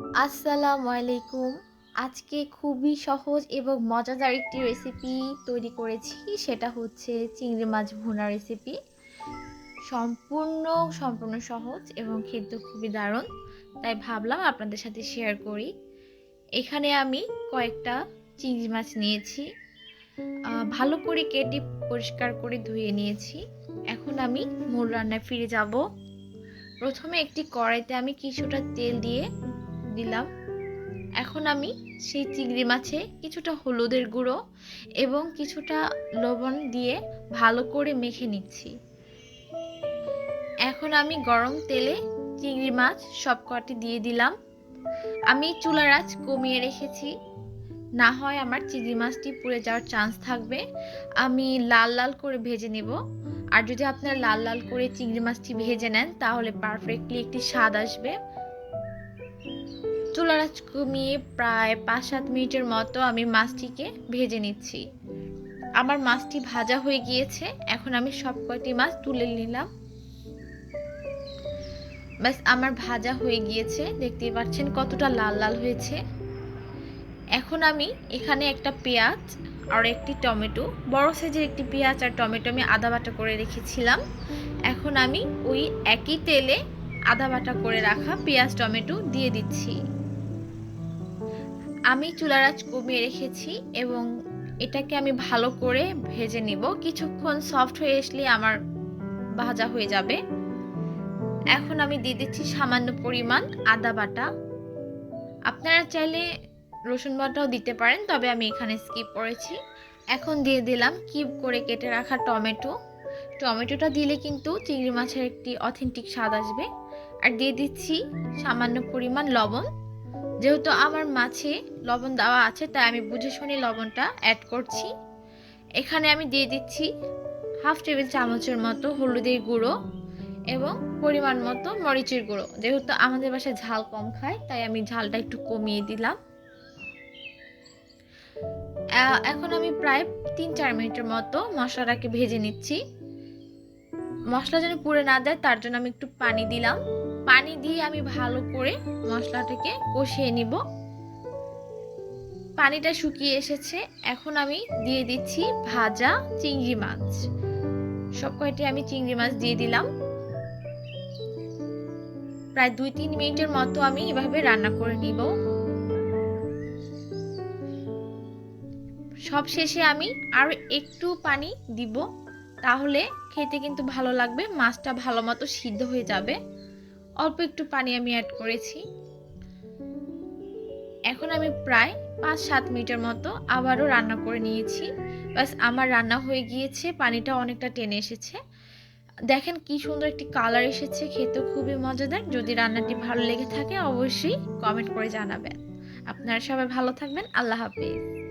আসসালামু আলাইকুম আজকে খুবই সহজ এবং মজাদার একটি রেসিপি তৈরি করেছি। সেটা হচ্ছে চিংড়ি মাছ ভুনা রেসিপি সম্পূর্ণ সম্পূর্ণ সহজ এবং খেতে খুবই দারুণ। তাই ভাবলাম আপনাদের সাথে শেয়ার করি। এখানে আমি কয়েকটা চিংড়ি মাছ নিয়েছি। ভালো করে কেটে পরিষ্কার করে ধুয়ে নিয়েছি। এখন আমি মূল রান্নায় ফিরে যাব। প্রথমে একটি কড়াইতে আমি কিছুটা তেল দিয়ে দিলাম। এখন আমি সেই চিংড়ি মাছে কিছুটা হলুদের গুঁড়ো এবং কিছুটা লবণ দিয়ে ভালো করে মেখে নিচ্ছি। এখন আমি গরম তেলে চিংড়ি মাছ সব কটি দিয়ে দিলাম। আমি চুলার আঁচ কমিয়ে রেখেছি। না হয় আমার চিংড়ি মাছটি পুড়ে যাওয়ার চান্স থাকবে। আমি লাল লাল করে ভেজে নেব। আর যদি আপনারা লাল লাল করে চিংড়ি মাছটি ভেজে নেন, তাহলে পারফেক্টলি একটি স্বাদ আসবে। চুলার আঁচ কমিয়ে প্রায় পাঁচ সাত মিনিটের মতো আমি মাছটিকে ভেজে নিচ্ছি। আমার মাছটি ভাজা হয়ে গিয়েছে, এখন আমি সব কয়টি মাছ তুলে নিলাম। ব্যাস, আমার ভাজা হয়ে গিয়েছে, দেখতেই পাচ্ছেন কতটা লাল লাল হয়েছে। এখন আমি এখানে একটা পেঁয়াজ আর একটি টমেটো, বড় সাইজের একটি পেঁয়াজ আর টমেটো আমি আদা বাটা করে রেখেছিলাম। এখন আমি ওই একই তেলে আদা বাটা করে রাখা পেঁয়াজ, টমেটো দিয়ে দিচ্ছি। আমি চুলারাজ কমিয়ে রেখেছি এবং এটাকে আমি ভালো করে ভেজে নিব। কিছুক্ষণ সফট হয়ে আসলে আমার ভাজা হয়ে যাবে। এখন আমি দিয়ে দিচ্ছি সামান্য পরিমাণ আদা বাটা। আপনারা চাইলে রসুন বাটাও দিতে পারেন, তবে আমি এখানে স্কিপ করেছি। এখন দিয়ে দিলাম কিউব করে কেটে রাখা টমেটো। টমেটোটা দিলে কিন্তু চিংড়ি মাছের একটি অথেন্টিক স্বাদ আসবে। আর দিয়ে দিচ্ছি সামান্য পরিমাণ লবণ। যেহেতু আমার মাছে লবণ দেওয়া আছে, তাই আমি বুঝে শুনে লবণটা অ্যাড করছি। এখানে আমি দিয়ে দিচ্ছি হাফ টেবিল চামচের মতো হলুদের গুঁড়ো এবং পরিমাণ মতো মরিচের গুঁড়ো। যেহেতু আমাদের বাসায় ঝাল কম খায়, তাই আমি ঝালটা একটু কমিয়ে দিলাম। এখন আমি প্রায় তিন চার মিনিটের মতো মশলাটাকে ভেজে নিচ্ছি। মশলা যেন পুড়ে না দেয় তার জন্য আমি একটু পানি দিলাম। পানি দিয়ে আমি ভালো করে মশলাটাকে কষিয়ে নিব। পানিটা শুকিয়ে এসেছে। এখন আমি দিয়ে দিচ্ছি ভাজা চিংড়ি মাছ। সব কয়টি আমি চিংড়ি মাছ দিয়ে দিলাম। প্রায় দুই তিন মিনিটের মতো আমি এভাবে রান্না করে নিব। সব শেষে আমি আরও একটু পানি দিব। তাহলে খেতে কিন্তু ভালো লাগবে, মাছটা ভালো মতো সিদ্ধ হয়ে যাবে। অল্প একটু পানি আমি অ্যাড করেছি। এখন আমি প্রায় পাঁচ সাত মিনিটের মতো আবারও রান্না করে নিয়েছি। বাস আমার রান্না হয়ে গিয়েছে, পানিটা অনেকটা টেনে এসেছে। দেখেন কি সুন্দর একটি কালার এসেছে খেতে খুবই মজাদার। যদি রান্নাটি ভালো লেগে থাকে, অবশ্যই কমেন্ট করে জানাবেন। আপনারা সবাই ভালো থাকবেন, আল্লাহ হাফিজ।